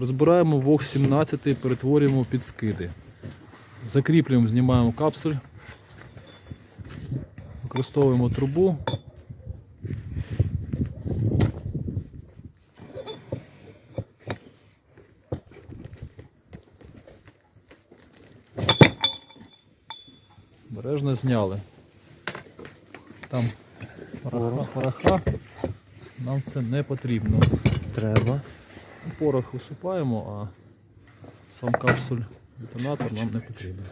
Розбираємо вог 17, перетворюємо під скиди. Закріплюємо, знімаємо капсуль. Використовуємо трубу. Бережно зняли. Там пороха, пороха. Нам це не потрібно. Треба. Порох висипаємо, а сам капсуль детонатор нам не потрібен.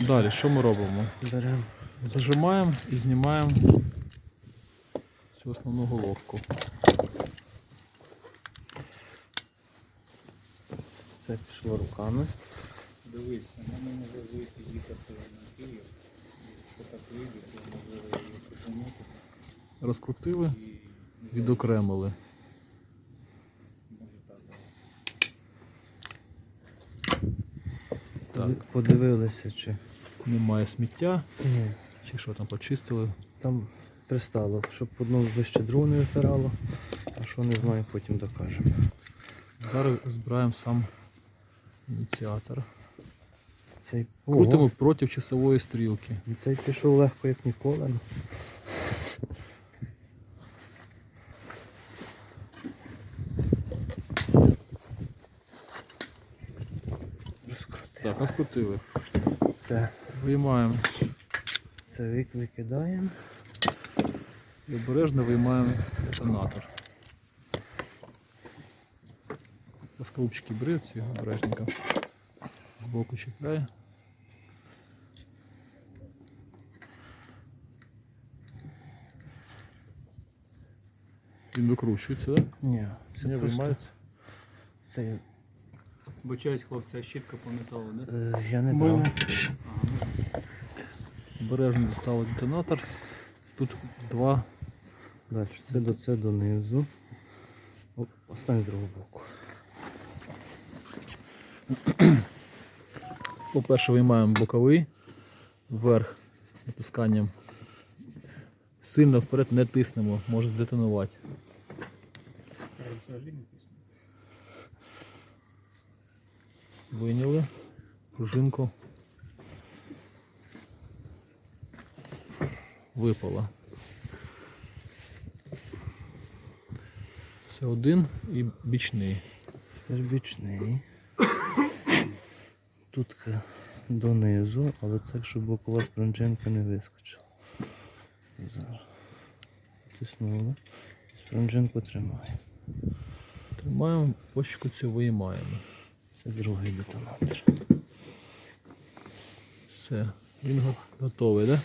Далі, що ми робимо? Зажимаємо і знімаємо цю основну головку. Це пішло руками. Дивись, вона може вийти їхати на Київ. Якщо так вийде, то можливо її притягнути Розкрутили, і відокремили. може так. Так, Подивилися, чи немає сміття, Ні. чи що там почистили. там пристало, щоб одно вище другого не випирало. А що не знаю, потім докажемо. Зараз збираємо сам ініціатор. Цей, Крутимо проти часової стрілки. і цей пішов легко, як ніколи. Так, розкрутили. Це, Виймаємо це вик- викидаємо. і обережно виймаємо детонатор. Розкрупчики бери ці обережненько. Збоку чіпляє. Він викручується, так? Ні, це Не виймається. це, Бочаюсь, хлопці, а щітка по металу, да? е, я не брав. Обережно дістали детонатор. Тут два Далі, це до це донизу. Оп, Остань з другого боку. По-перше, виймаємо боковий вверх натисканням. Сильно вперед не тиснемо, може здетонувати. Вийняли пружинку. Випала. Це один і бічний. Тепер бічний. Тут донизу, але так, щоб бокова спранженка не вискочила. Зараз. Тиснули. Спранженку тримає. Тримаємо, почку цю виймаємо. Це другий детонатор. Все, він готовий, так? Да?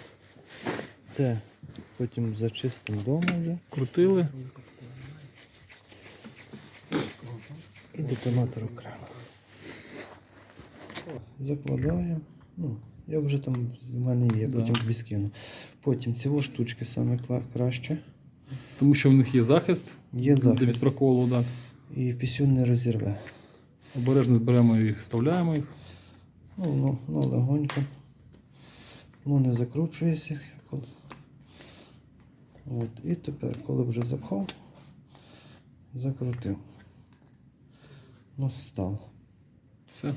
Це потім зачистимо вдома вже. Вкрутили. І детонатор окремо. Закладаємо. Ну, я вже там в мене є, Да. потім тобі скину. Потім ці штучки саме краще. Тому що в них є захист Є від проколу, так. І пісюн не розірве. Обережно зберемо їх, вставляємо їх. Ну, ну, ну легонько. Ну, не закручується. От. І тепер, коли вже запхав, закрутив. Ну, став. Все.